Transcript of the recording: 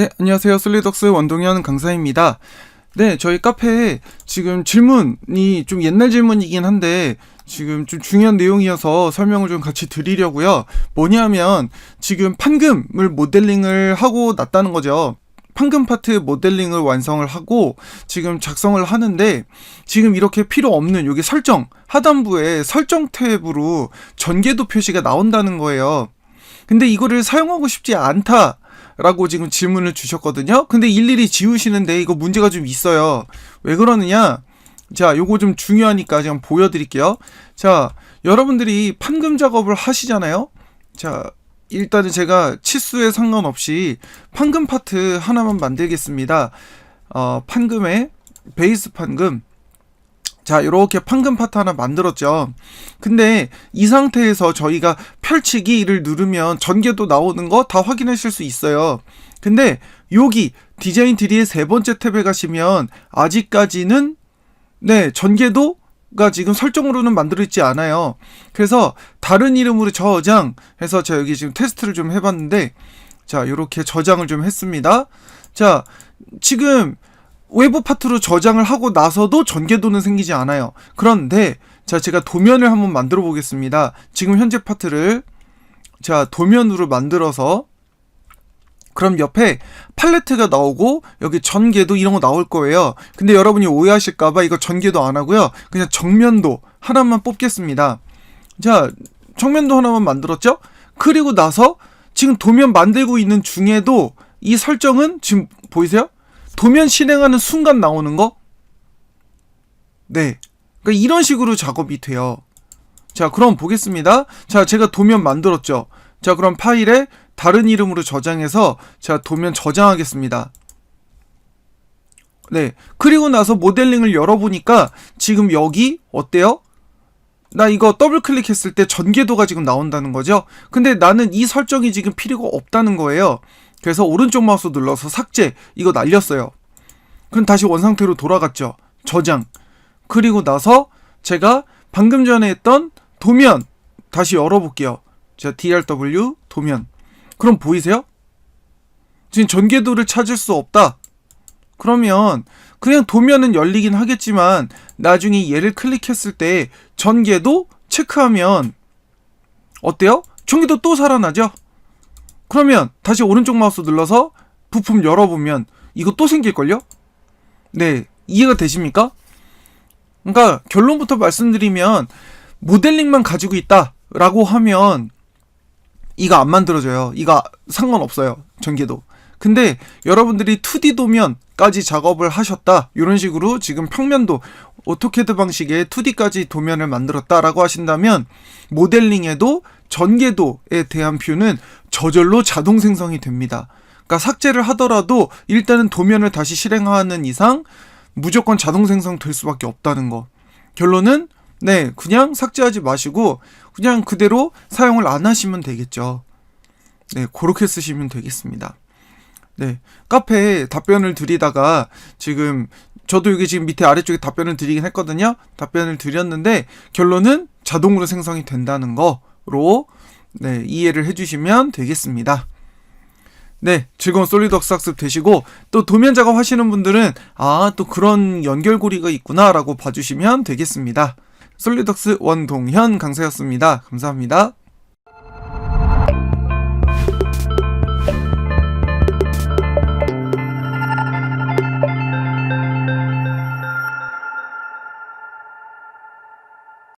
네, 안녕하세요. 솔리덕스 원동현 강사입니다. 네, 저희 카페에 지금 질문이 좀 옛날 질문이긴 한데 지금 좀 중요한 내용이어서 설명을 좀 같이 드리려고요. 뭐냐면 지금 판금을 모델링을 하고 났다는 거죠. 판금 파트 모델링을 완성을 하고 지금 작성을 하는데 지금 이렇게 필요 없는 여기 설정 하단부에 설정 탭으로 전개도 표시가 나온다는 거예요. 근데 이거를 사용하고 싶지 않다. 라고 지금 질문을 주셨거든요. 근데 일일이 지우시는데 이거 문제가 좀 있어요. 왜 그러느냐? 자, 요거 좀 중요하니까 지금 보여드릴게요. 자, 여러분들이 판금 작업을 하시잖아요. 자, 일단은 제가 치수에 상관없이 판금 파트 하나만 만들겠습니다. 어, 판금에 베이스 판금. 자, 이렇게 판금 파트 하나 만들었죠. 근데 이 상태에서 저희가 펼치기를 누르면 전개도 나오는 거 다 확인하실 수 있어요. 근데 여기 디자인 트리의 세 번째 탭에 가시면 아직까지는 네, 전개도 가 지금 설정으로는 만들어 있지 않아요. 그래서 다른 이름으로 저장해서 제가 여기 지금 테스트를 좀 해봤는데 자, 이렇게 저장을 좀 했습니다. 자, 지금 외부 파트로 저장을 하고 나서도 전개도는 생기지 않아요. 그런데 자 제가 도면을 한번 만들어 보겠습니다. 지금 현재 파트를 자 도면으로 만들어서 그럼 옆에 팔레트가 나오고 여기 전개도 이런 거 나올 거예요. 근데 여러분이 오해하실까봐 이거 전개도 안 하고요. 그냥 정면도 하나만 뽑겠습니다. 자 정면도 하나만 만들었죠? 그리고 나서 지금 도면 만들고 있는 중에도 이 설정은 지금 보이세요? 도면 실행하는 순간 나오는 거? 네. 그러니까 이런 식으로 작업이 돼요. 자, 그럼 보겠습니다. 자, 제가 도면 만들었죠. 자, 그럼 파일에 다른 이름으로 저장해서 자, 도면 저장하겠습니다. 네. 그리고 나서 모델링을 열어보니까 지금 여기 어때요? 나 이거 더블 클릭했을 때 전개도가 지금 나온다는 거죠. 근데 나는 이 설정이 지금 필요가 없다는 거예요. 그래서 오른쪽 마우스 눌러서 삭제 이거 날렸어요. 그럼 다시 원상태로 돌아갔죠. 저장. 그리고 나서 제가 방금 전에 했던 도면 다시 열어볼게요. 자, DRW 도면. 그럼 보이세요? 지금 전개도를 찾을 수 없다. 그러면 그냥 도면은 열리긴 하겠지만 나중에 얘를 클릭했을 때 전개도 체크하면 어때요? 전개도 또 살아나죠? 그러면 다시 오른쪽 마우스 눌러서 부품 열어보면 이거 또 생길걸요? 네, 이해가 되십니까? 그러니까 결론부터 말씀드리면 모델링만 가지고 있다라고 하면 이거 안 만들어져요. 이거 상관없어요. 전개도. 근데 여러분들이 2D 도면까지 작업을 하셨다. 이런 식으로 지금 평면도 오토캐드 방식의 2D까지 도면을 만들었다라고 하신다면 모델링에도 전개도에 대한 뷰는 저절로 자동 생성이 됩니다. 그러니까 삭제를 하더라도 일단은 도면을 다시 실행하는 이상 무조건 자동 생성될 수밖에 없다는 거. 결론은 네, 그냥 삭제하지 마시고 그냥 그대로 사용을 안 하시면 되겠죠. 네, 그렇게 쓰시면 되겠습니다. 네, 카페에 답변을 드리다가 지금 저도 여기 지금 밑에 아래쪽에 답변을 드리긴 했거든요. 답변을 드렸는데 결론은 자동으로 생성이 된다는 거로 네, 이해를 해주시면 되겠습니다. 네, 즐거운 솔리드 웍스 학습 되시고 또 도면 작업 하시는 분들은 아, 또 그런 연결고리가 있구나라고 봐주시면 되겠습니다. 솔리덕스 원동현 강사였습니다. 감사합니다.